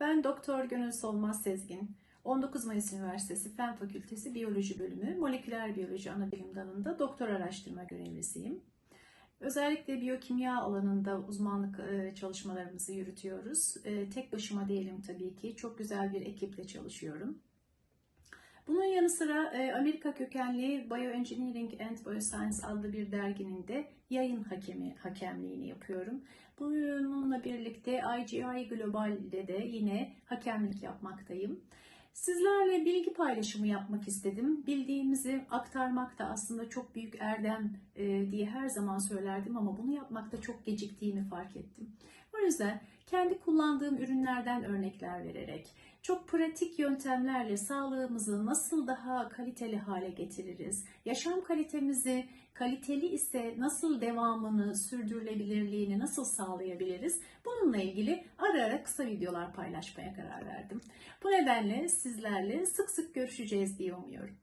Ben Doktor Gönül Solmaz Sezgin. 19 Mayıs Üniversitesi Fen Fakültesi Biyoloji Bölümü Moleküler Biyoloji Anabilim Dalı'nda doktor araştırma görevlisiyim. Özellikle biyokimya alanında uzmanlık e, çalışmalarımızı yürütüyoruz. E, Tek başıma değilim tabii ki. Çok güzel bir ekiple çalışıyorum. Bunun yanı sıra e, Amerika kökenli Bioengineering and Bioscience adlı bir derginin de yayın hakemi hakemliğini yapıyorum. Bununla birlikte IGI Global'de de yine hakemlik yapmaktayım. Sizlerle bilgi paylaşımı yapmak istedim. Bildiğimizi aktarmak da aslında çok büyük erdem e, diye her zaman söylerdim ama bunu yapmakta çok geciktiğimi fark ettim. O yüzden kendi kullandığım ürünlerden örnekler vererek, çok pratik yöntemlerle sağlığımızı nasıl daha kaliteli hale getiririz, yaşam kalitemizi kaliteli ise nasıl devamını, sürdürülebilirliğini nasıl sağlayabiliriz? Bununla ilgili ara ara kısa videolar paylaşmaya karar verdim. Bu nedenle sizlerle sık sık görüşeceğiz diye umuyorum.